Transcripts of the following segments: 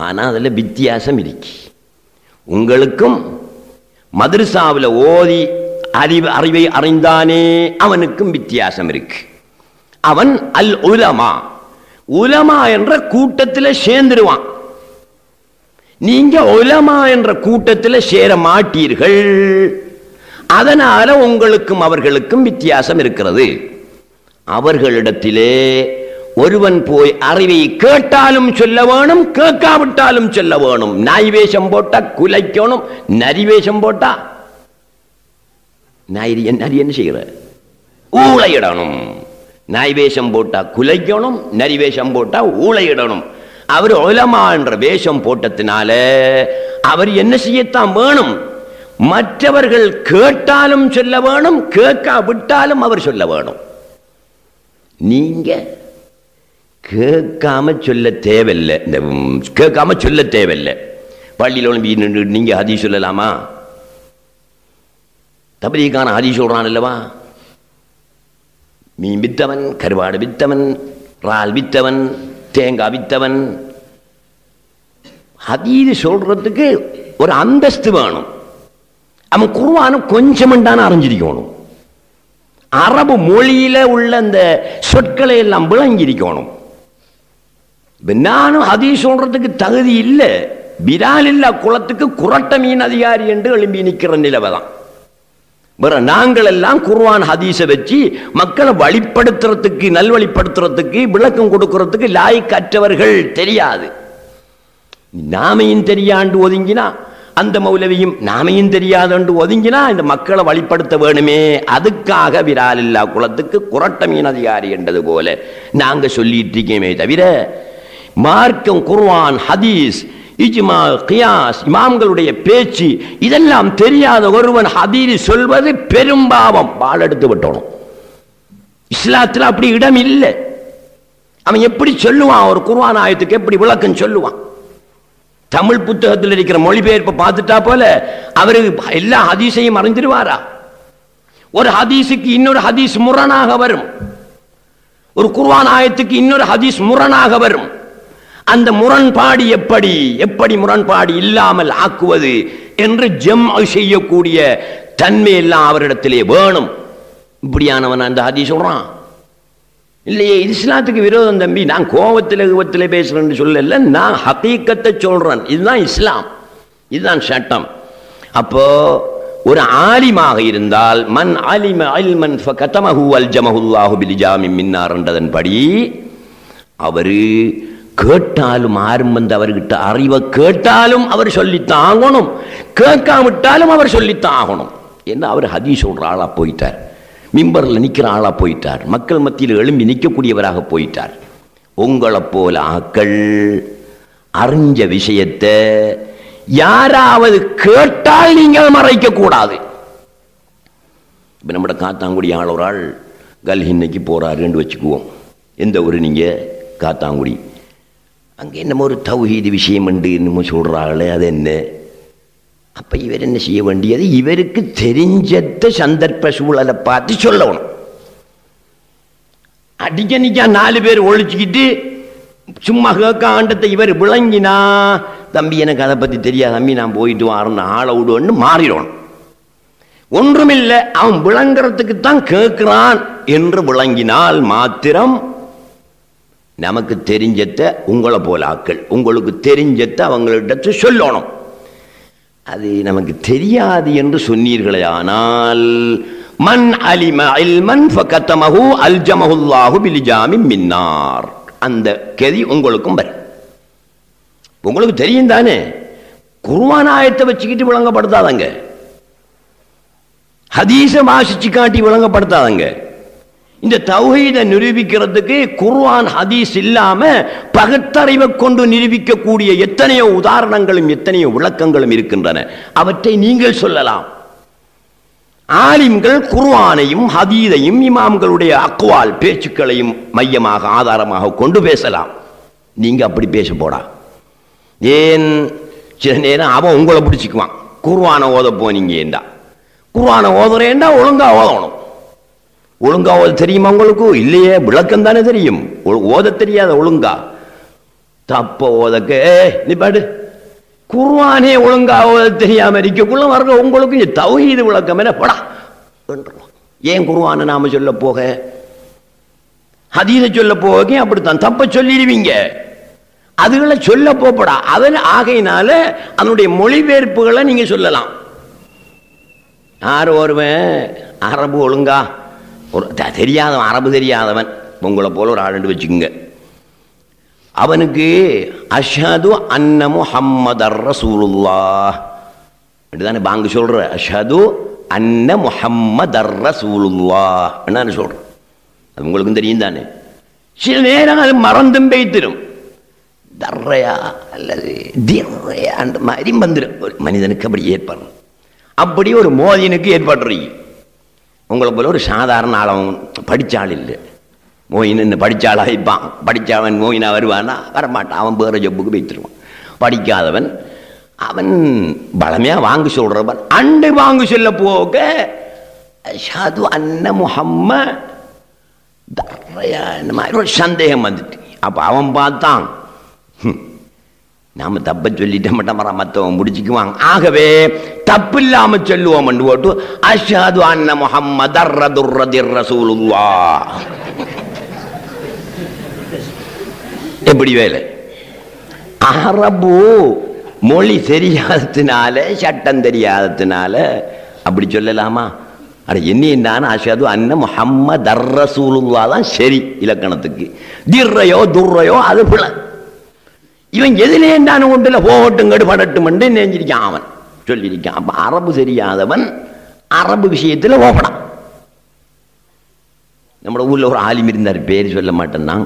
ஆனால் அதில் வித்தியாசம் இருக்கு. உங்களுக்கும் மதுரசாவில் ஓதி அறிவு அறிவை அறிந்தானே அவனுக்கும் வித்தியாசம் இருக்கு. அவன் அல் உலமா. உலமா என்ற கூட்டத்தில் சேர்ந்துருவான் நீங்க உலமா என்ற கூட்டத்தில் சேர மாட்டீர்கள். அதனால உங்களுக்கும் அவர்களுக்கும் வித்தியாசம் இருக்கிறது. அவர்களிடத்திலே ஒருவன் போய் அறிவை கேட்டாலும் சொல்ல வேணும் கேட்காவிட்டாலும் சொல்ல வேணும் நாய் வேஷம் போட்டா குலைக்கணும் நரி வேஷம் போட்டா நாய் நரி என்ன செய்கிற ஊழையிடணும் நாய் வேஷம் போட்டா குலைக்கணும் நரி வேஷம் போட்டா ஊழையிடணும் அவர் உலமான்ற வேஷம் போட்டத்தினால அவர் என்ன செய்யத்தான் வேணும் மற்றவர்கள் கேட்டாலும் சொல்ல வேணும் கேட்காவிட்டாலும் அவர் சொல்ல வேணும் நீங்க கேட்காம சொல்ல தேவையில்லை. இந்த கேட்காம சொல்ல தேவையில்லை. பள்ளியில் ஒளிம்பி நின்று நீங்க ஹதி சொல்லலாமா? தபரிக்கான ஹதி சொல்கிறான் அல்லவா? மீன் வித்தவன் கருவாடு வித்தவன் ரால் வித்தவன் தேங்காய் வித்தவன். ஹதீது சொல்றதுக்கு ஒரு அந்தஸ்து வேணும். அவன் குருவான கொஞ்சமெண்டான அறிஞ்சிருக்கணும். அரபு மொழியில உள்ள அந்த சொற்களை எல்லாம் விளங்கியிருக்கணும். நானும் ஹதீஸ் சொல்றதுக்கு தகுதி இல்லை. பிலால் இல்லா குளத்துக்கு குரட்ட மீன் அதிகாரி என்று எழும்பி நிற்கிற நிலவை தான் வேற நாங்கள் எல்லாம் குர்வான் ஹதீஸை வச்சு மக்களை வழிப்படுத்துறதுக்கு நல்வழிப்படுத்துறதுக்கு விளக்கம் கொடுக்கறதுக்கு லாய்க்கற்றவர்கள் தெரியாது. நாமையும் தெரியாண்டு ஒதுங்கினா அந்த மௌலவியும் நாமையும் தெரியாதண்டு ஒதுங்கினா இந்த மக்களை வழிப்படுத்த வேணுமே. அதுக்காக விராலில்லா குளத்துக்கு குரட்ட மீன் அதிகாரி என்றது போல நாங்க சொல்லிட்டு இருக்கேமே தவிர மார்க்கம் குர்வான் ஹதீஸ் இஜ்மா கியாஸ் இமாம்களுடைய பேச்சு இதெல்லாம் தெரியாத ஒருவன் ஹதீரி சொல்வது பெரும்பாவம் பால் எடுத்து விட்டணும். இஸ்லாத்தில் அப்படி இடம் இல்லை. அவன் எப்படி சொல்லுவான்? ஒரு குர்வான் ஆயத்துக்கு எப்படி விளக்கம் சொல்லுவான்? தமிழ் புத்தகத்தில் இருக்கிற மொழிபெயர்ப்பை பார்த்துட்டா போல அவரு எல்லா ஹதீஸையும் அறிஞ்சிருவாரா ஒரு ஹதீஸுக்கு இன்னொரு ஹதீஸ் முரணாக வரும். ஒரு குர்வான் ஆயத்துக்கு இன்னொரு ஹதீஸ் முரணாக வரும். அந்த முரண்பாடு எப்படி? எப்படி முரண்பாடு இல்லாமல் ஆக்குவது என்று ஜெம் செய்யக்கூடிய தன்மை எல்லாம் அவரிடத்திலே வேணும். இப்படியானவன் அந்த ஹதி சொல்றான். இல்லையே இஸ்லாத்துக்கு விரோதம் தம்பி. நான் கோபத்தில் கோபத்தில் பேசுறேன்னு சொல்லல. நான் ஹக்கீக்கத்தை சொல்றேன். இதுதான் இஸ்லாம். இதுதான் சட்டம். அப்போ ஒரு ஆலிமாக இருந்தால் மன் ஆலிம அல்மன் ஃபகதமஹு அல்ஜமஹுல்லாஹு பிலிஜாமி மின்னார்ன்றதன்படி அவரு கேட்டாலும் ஆரும் வந்து அவர்கிட்ட அறிவை கேட்டாலும் அவர் சொல்லித்தான் ஆகணும் கேட்காவிட்டாலும் அவர் சொல்லித்தான் ஆகணும் என்ன அவர் ஹதீஸ் சொல்ற ஆளா போயிட்டார். மிம்பரில் நிற்கிற ஆளா போயிட்டார். மக்கள் மத்தியில் எழும்பி நிற்கக்கூடியவராக போயிட்டார். உங்களை போல ஆக்கள் அறிஞ்ச விஷயத்தை யாராவது கேட்டால் நீங்கள் மறைக்க கூடாது. இப்போ நம்மட காத்தாங்குடி ஆள் ஒரு ஆள் கல்ஹின்னைக்கு போகிறாருன்னு வச்சுக்குவோம். எந்த ஊர் நீங்க? காத்தாங்குடி. அங்கே என்னமோ ஒரு தௌஹீது விஷயம் உண்டு என்னமோ சொல்கிறாங்களே அது என்ன? அப்போ இவர் என்ன செய்ய வேண்டியது? இவருக்கு தெரிஞ்சத சந்தர்ப்ப சூழலை பார்த்து சொல்லணும். அடிக்கணிக்கா நாலு பேர் ஒழிச்சுக்கிட்டு சும்மா கேட்க ஆண்டத்தை இவர் விளங்கினா தம்பி எனக்கு அதை பற்றி தெரியாது தம்பி நான் போயிட்டு வரேன் ஆளை விடுவேன்னு மாறிடணும். ஒன்றுமில்லை அவன் விளங்குறதுக்கு தான் கேட்கிறான் என்று விளங்கினால் மாத்திரம் நமக்கு தெரிஞ்சத்தை உங்களை போல ஆக்கள். உங்களுக்கு தெரிஞ்சத்தை அவங்கள்ட சொல்லணும். அது நமக்கு தெரியாது என்று சொன்னீர்களே ஆனால் மன் அலிம அல்மன் ஃபகத்தமஹு அல்ஜமஹுல்லாஹு பிலிஜாமி மின்னார். அந்த கெதி உங்களுக்கும் வரும். உங்களுக்கு தெரியும் தானே? குருவான ஆயத்தை வச்சுக்கிட்டு விளங்கப்படுத்தாதங்க. ஹதீச வாசிச்சு காட்டி விளங்கப்படுத்தாதங்க. இந்த தௌஹீதை நிரூபிக்கிறதுக்கு குர்வான் ஹதீஸ் இல்லாம பகுத்தறிவை கொண்டு நிரூபிக்கக்கூடிய எத்தனையோ உதாரணங்களும் எத்தனையோ விளக்கங்களும் இருக்கின்றன. அவற்றை நீங்கள் சொல்லலாம். ஆலிம்கள் குர்வானையும் ஹதீதையும் இமாம்களுடைய அக்வால் பேச்சுக்களையும் மையமாக ஆதாரமாக கொண்டு பேசலாம். நீங்க அப்படி பேச போடா. ஏன் சில நேரம் அவன் உங்களை பிடிச்சிக்குவான். குர்வானை ஓத போனீங்கடா குர்வானை ஓதுறேன்டா ஒழுங்கா ஓதணும். ஒழுங்கா ஓத தெரியுமா உங்களுக்கு? இல்லையே விளக்கம் தானே தெரியும் ஓத தெரியாத ஒழுங்கா. தப்ப ஓதக்கு ஏய், நீ பாடு. குர்வானே ஒழுங்கா ஓத தெரியாம இருக்கக்குள்ள வர்ற உங்களுக்கு தௌஹீது விளக்கம் என்ன? படா ஏன் குர்ஆனை நாம சொல்ல போக? ஹதீத சொல்ல போக அப்படித்தான்? தப்ப சொல்லிடுவீங்க. அதுகளை சொல்ல போப்படா. அதன் ஆகையினால அதனுடைய மொழிபெயர்ப்புகளை நீங்க சொல்லலாம். யார் ஒருவன்? அரபு ஒழுங்கா? ஒரு தெரியாதவன் அரபு தெரியாதவன் உங்களை போல ஒரு ஆளுண்டு வச்சுக்கோங்க. அவனுக்கு அஷது அன்ன முஹம்மதர் ரசூலுல்லா அப்படிதானே பாங்கு சொல்ற? அஷது அன்ன முஹம்மதர் ரசூலுல்லா என்ன சொல்றேன் அது உங்களுக்கும் தெரியும் தானே. சில நேரம் அது மறந்தும் பெய்த்திரும். தர்றையா அல்லது தீர்றையா அந்த மாதிரி வந்துடும் ஒரு மனிதனுக்கு அப்படி ஏற்படும் அப்படி ஒரு மோதினுக்கு ஏற்படுறீங்க உங்களை போல ஒரு சாதாரண ஆளவன் படித்தாள் ஆள் இல்லை. மோயின்னு படிச்ச ஆளா இருப்பான். படித்தவன் மோயினா வருவானா? வரமாட்டான். அவன் வேறு ஜப்புக்கு வைத்துருவான் படிக்காதவன் அவன் பலமையாக வாங்கி சொல்கிறவன் அண்டு வாங்கி சொல்ல போக சாது அன்ன முகம்ம தர்றையான இந்த மாதிரி ஒரு சந்தேகம் வந்துட்டு. அப்போ அவன் பார்த்தான். நாம் நாம தப்ப சொல்லிட்ட மாட்டோம் மற்றவன் முடிச்சுக்குவாங்க ஆகவே தப்பு இல்லாம சொல்லுவோம் போட்டு அஷாது அன்ன முஹம்மது ரதுர்ரதிர் ரசூலுல்லா எப்படி வேலை? அரபு மொழி தெரியாததுனால சட்டம் தெரியாததுனால அப்படி சொல்லலாமா? அட என்ன என்னான்னு அஷது அன்ன முஹம்மது ரசூலுல்லா தான் சரி இலக்கணத்துக்கு. திர்ரையோ துர்ரையோ அது பிழை. இவன் எதிலே என்ன ஒன்றில் போகட்டுங்கடு படட்டும் என்று நெஞ்சிருக்கான் அவன். சொல்லியிருக்கான். அப்போ அரபு தெரியாதவன் அரபு விஷயத்துல போகலாம் நம்ம ஊர்ல ஒரு ஆலிம் இருந்தார் பேர் சொல்ல மாட்டேன்தான்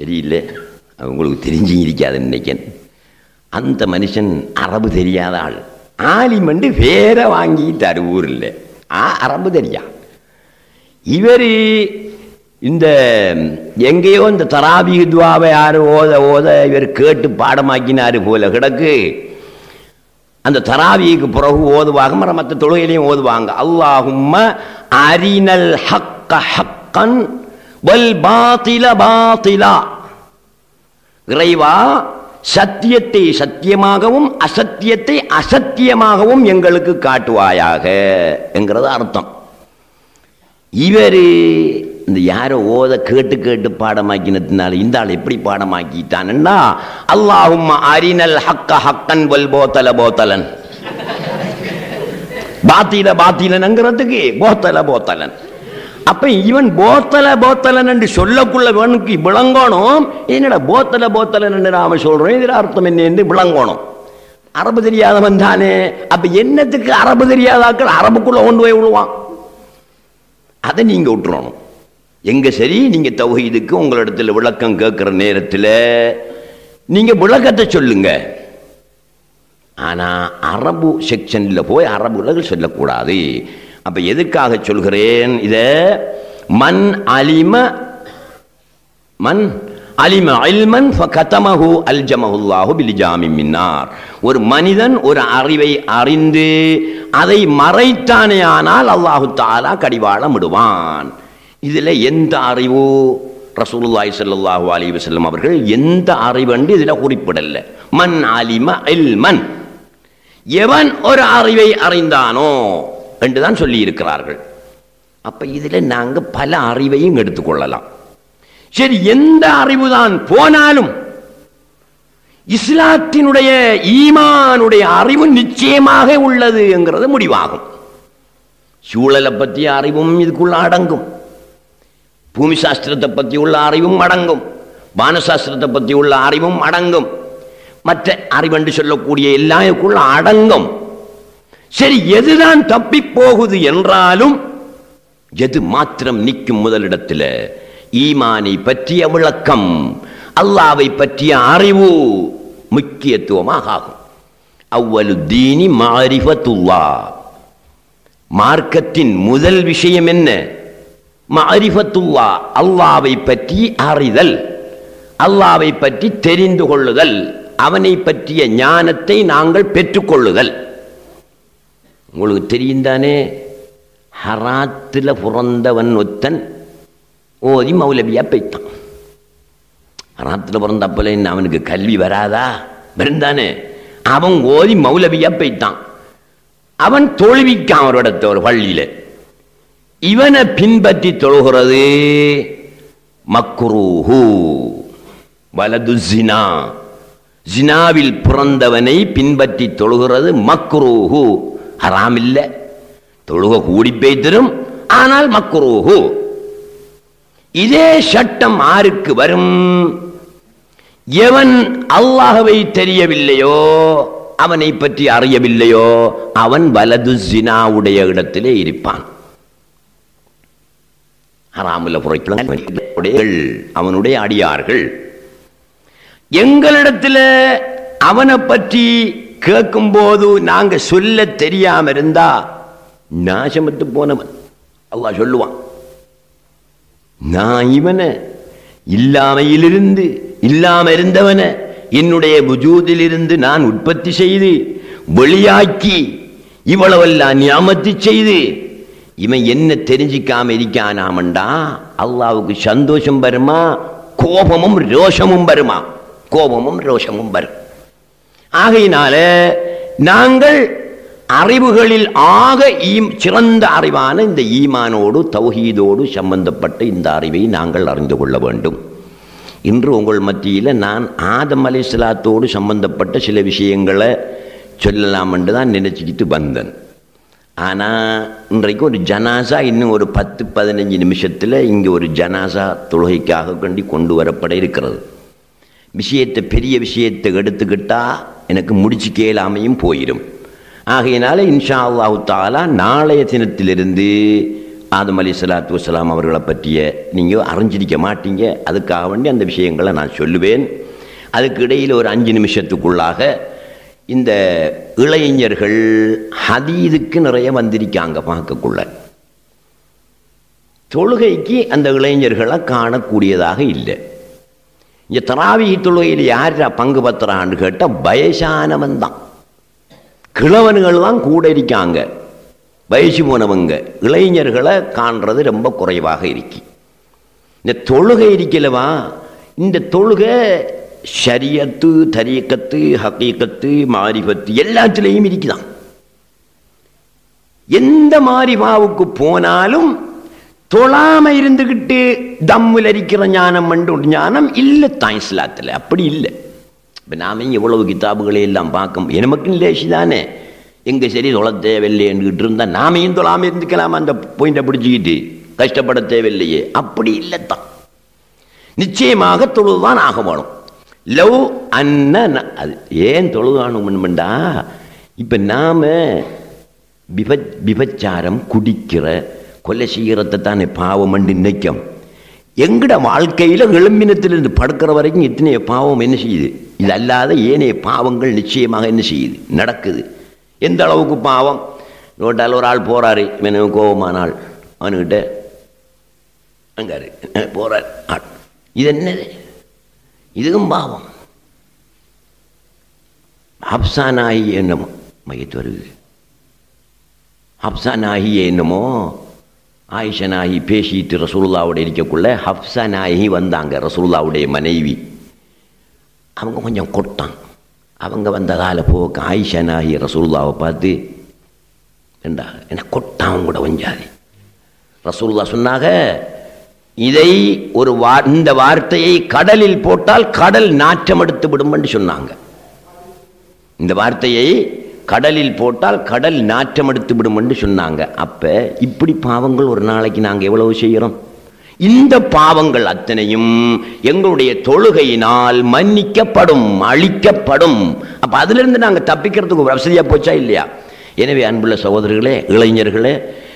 தெரியல அவங்களுக்கு தெரிஞ்சு இருக்காது நினைக்கேன் அந்த மனுஷன் அரபு தெரியாத ஆள். ஆலிமண்டு வேற வாங்கிட்டார் ஊரில். ஆ அரபு தெரியா? இவர் இந்த எங்கேயோ இந்த தராபி துவாவை யாரு ஓத ஓத இவர் கேட்டு பாடமாக்கினாரு போல கிடக்கு. அந்த தராவிக்கு பிறகு ஓதுவாங்க மற்ற தொழுகையிலையும் ஓதுவாங்க. அல்லாஹும்ம அரினல் ஹக்க ஹக்கன் வல் பாத்தில பாத்திலா. இறைவா சத்தியத்தை சத்தியமாகவும் அசத்தியத்தை அசத்தியமாகவும் எங்களுக்கு காட்டுவாயாக என்கிறது அர்த்தம். இவர் இந்த யாரோ ஓத கேட்டு கேட்டு பாடமாக்கினதுனால இந்த ஆள் எப்படி பாடமாக்கிட்டான்னா அல்லாஹும் அரினல் ஹக்க ஹக்கன் வல் போத்தல போத்தலன். பாத்தில பாத்திலன்ங்கிறதுக்கு போத்தல போத்தலன். அப்ப இவன் போத்தல போத்தலன் என்று சொல்லக்குள்ள வேணுக்கு விளங்கணும். என்னடா போத்தல போத்தலன் என்று நாம சொல்றோம்? இதுல அர்த்தம் என்ன என்று விளங்கணும். அரபு தெரியாதவன் தானே. அப்ப என்னத்துக்கு அரபு தெரியாதாக்கள் அரபுக்குள்ள கொண்டு போய் விடுவான்? அதை நீங்க விட்டுறணும். எங்கே சரி? நீங்கள் தௌஹீதுக்கு உங்களிடத்தில் விளக்கம் கேட்குற நேரத்தில் நீங்கள் விளக்கத்தை சொல்லுங்க. ஆனால் அரபு செக்ஷனில் போய் அரபு உலகில் சொல்லக்கூடாது. அப்போ எதுக்காக சொல்கிறேன் இதை? மன் அலிம மன் அலிம அல்மன் ஃப கதமஹு அல்ஜமஹுல்லாஹு பிலிஜாமி மின்னார். ஒரு மனிதன் ஒரு அறிவை அறிந்து அதை மறைத்தானே ஆனால் அல்லாஹு தாலா கடிவாளம் விடுவான் இதுல எந்த அறிவு? ரசூலுல்லாய் ஸல்லல்லாஹு அலி வசல்லம் அவர்கள் எந்த அறிவண்டு இதுல குறிப்பிடல. மன் அலிம இல்மன். எவன் ஒரு அறிவை அறிந்தானோ என்று தான் சொல்லியிருக்கிறார்கள் அப்ப இதுல நாங்க பல அறிவையும் எடுத்துக்கொள்ளலாம் சரி எந்த அறிவு தான் போனாலும் இஸ்லாத்தினுடைய ஈமானுடைய அறிவு நிச்சயமாக உள்ளது என்கிறது முடிவாகும். சூழலை பற்றிய அறிவும் இதுக்குள்ள அடங்கும். பூமி சாஸ்திரத்தை பற்றி உள்ள அறிவும் அடங்கும். வானசாஸ்திரத்தை பற்றி உள்ள அறிவும் அடங்கும். மற்ற அறிவென்று சொல்லக்கூடிய எல்லாருக்குள்ள அடங்கும். சரி எதுதான் தப்பி போகுது என்றாலும் எது மாத்திரம் நிற்கும் முதலிடத்தில்? ஈமானை பற்றிய விளக்கம் அல்லாவை பற்றிய அறிவு முக்கியத்துவமாக ஆகும். அவ்வளு தீனி மாரிஃபத்துல்லா. மார்க்கத்தின் முதல் விஷயம் என்ன? மாரிஃபத்துல்லா அல்லாவை பற்றி அறிதல் அல்லாவை பற்றி தெரிந்து கொள்ளுதல் அவனை பற்றிய ஞானத்தை நாங்கள் பெற்றுக்கொள்ளுதல் உங்களுக்கு தெரியும் தானே ஹராத்தில் பிறந்தவன் ஒத்தன் ஓதி மௌலவியா போய்த்தான் ராத்தில் பிறந்தப்பல என்ன அவனுக்கு கல்வி வராதா வருந்தானே அவன் ஓதி மௌலவியா போய்த்தான் அவன் தோல்விக்கான் ஒரு இடத்த ஒரு இவனை பின்பற்றி தொழுகிறது மக்ரூஹு. வலது ஜினா ஜினாவில் பிறந்தவனை பின்பற்றி தொழுகிறது மக்ரூஹு. ஹராம் இல்லை தொழுக கூடி பெய்திரும் ஆனால் மக்ரூஹு. இதே சட்டம் ஆருக்கு வரும்? எவன் அல்லாஹவை தெரியவில்லையோ அவனை பற்றி அறியவில்லையோ அவன் வலது ஜினாவுடைய இடத்திலே இருப்பான். ஹராமில் புறைக்கள் அவனுடைய அடியார்கள். எங்களிடத்தில் அவனை பற்றி கேட்கும்போது நாங்க சொல்ல தெரியாம இருந்தா நாசமத்து போனவன். அல்லா சொல்லுவான் நான் இவனை இல்லாமையிலிருந்து இல்லாம இருந்தவன என்னுடைய புஜூதிலிருந்து நான் உற்பத்தி செய்து வெளியாக்கி இவ்வளவெல்லாம் ஞாபகத்து செய்து இவன் என்ன தெரிஞ்சிக்காம இருக்கானாமண்டா? அல்லாவுக்கு சந்தோஷம் வருமா? கோபமும் ரோஷமும் வருமா? கோபமும் ரோஷமும் வரும். ஆகையினால நாங்கள் அறிவுகளில் ஆக ஈம் சிறந்த அறிவான இந்த ஈமானோடு தௌஹீதோடு சம்பந்தப்பட்ட இந்த அறிவை நாங்கள் அறிந்து கொள்ள வேண்டும். இன்று உங்கள் மத்தியில் நான் ஆதம் அலிஸ்லாத்தோடு சம்பந்தப்பட்ட சில விஷயங்களை சொல்லலாம் என்று தான் நினச்சிக்கிட்டு வந்தேன். ஆனால் இன்றைக்கு ஒரு ஜனாசா இன்னும் ஒரு பத்து பதினஞ்சு நிமிஷத்தில் இங்கே ஒரு ஜனாசா தொழுகைக்காக கண்டி கொண்டு வரப்பட இருக்கிறது. விஷயத்தை பெரிய விஷயத்தை எடுத்துக்கிட்டால் எனக்கு முடிச்சு கேளாமையும் போயிடும் ஆகையினால இன்ஷா அல்லாஹு தாலா நாளைய தினத்திலிருந்து ஆதம் அலி சலாத்து வலாம் அவர்களை பற்றிய நீங்கள் அறிஞ்சிருக்க மாட்டீங்க. அதுக்காக வேண்டி அந்த விஷயங்களை நான் சொல்லுவேன். அதுக்கு இடையில் ஒரு அஞ்சு நிமிஷத்துக்குள்ளாக இந்த இளைஞர்கள் ஹதீதுக்கு நிறைய வந்திருக்காங்க பார்க்கக்குள்ள. தொழுகைக்கு அந்த இளைஞர்களை காணக்கூடியதாக இல்லை. இங்கே தராவி தொழுகையில் யார் பங்கு பத்துறான்னு கேட்டால் வயசானவன் தான் கிழவன்கள் தான் கூட இருக்காங்க. வயசு போனவங்க. இளைஞர்களை காண்றது ரொம்ப குறைவாக இருக்கு. இந்த தொழுகை இருக்கலவா இந்த தொழுகை ஷரியத்து தரீக்கத்து ஹக்கீக்கத்து மாரிபத்து எல்லாத்துலேயும் இருக்குதான். எந்த மாரிபாவுக்கு போனாலும் தொழாம இருந்துகிட்டு தம்முல இருக்கிற ஞானம் மண்டு ஞானம் இல்லைத்தான் இஸ்லாத்தில். அப்படி இல்லை. இப்போ நாம எவ்வளவு கிதாபுகளை எல்லாம் பார்க்க நமக்கும் லேசி தானே. எங்க சரி தொழ தேவையில்லைன்னுகிட்டு இருந்தால் நாமையும் தொழாம இருந்துக்கலாம் அந்த பாயிண்டை பிடிச்சிக்கிட்டு? கஷ்டப்பட தேவையில்லையே. அப்படி இல்லைத்தான். நிச்சயமாக தொழுதுதான் ஆக வேணும் லவ் அண்ணன். அது ஏன் தொழுதானுமெண்டா இப்போ நாம விப விபச்சாரம் குடிக்கிற கொலை செய்கிறத்தை தானே பாவம் என்று நினைக்கும். எங்கட வாழ்க்கையில் எலும்பினத்திலிருந்து படுக்கிற வரைக்கும் இத்தனைய பாவம் என்ன செய்யுது? இது அல்லாத ஏனைய பாவங்கள் நிச்சயமாக என்ன செய்யுது? நடக்குது. எந்த அளவுக்கு பாவம்? நோட்டால் ஒரு ஆள் போகிறாரு இவனு கோபமானால் அவனுக்கிட்ட அங்காரு போகிறார் ஆள் இது என்னது? இதுவும் பாவம். ஹப்சானாகி என்னமோ? மையத்து வருது ஹப்சானாகி என்னமோ? ஆயிஷனாகி பேசிட்டு ரசூல்லாவோட இருக்கக்குள்ள ஹப்சானாகி வந்தாங்க ரசூல்லாவுடைய மனைவி. அவங்க கொஞ்சம் கொட்டான். அவங்க வந்த கால போக்க ஆயிஷனாகி ரசூல்லாவை பார்த்து ஏண்டா என்ன கொட்டான் கூட வஞ்சாதி? ரசூல்லா சொன்னாங்க இதை ஒரு வா இந்த வார்த்தையை கடலில் போட்டால் கடல் நாற்றம் எடுத்து விடும் என்று சொன்னாங்க. இந்த வார்த்தையை கடலில் போட்டால் கடல் நாற்றம் எடுத்து விடும் என்று சொன்னாங்க. அப்ப இப்படி பாவங்கள் ஒரு நாளைக்கு நாங்கள் எவ்வளவு செய்கிறோம் இந்த பாவங்கள் அத்தனையும் எங்களுடைய தொழுகையினால் மன்னிக்கப்படும் அழிக்கப்படும். அப்ப அதுல இருந்து தப்பிக்கிறதுக்கு வசதியாக வசதியா போச்சா இல்லையா? எனவே அன்புள்ள சகோதரர்களே இளைஞர்களே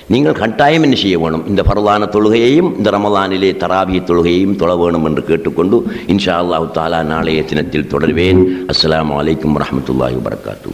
நீங்கள் கட்டாயம் என்ன செய்ய வேணும்? இந்த பரவான தொழுகையையும் இந்த ரமதானிலே தராபிய தொழுகையையும் தொழ வேணும் என்று கேட்டுக்கொண்டு இன்ஷா அல்லாஹு தாலா நாளைய தினத்தில் தொடர்வேன். அஸ்லாம் வலைக்கம் வரமத்துல்லாஹி வரகாத்து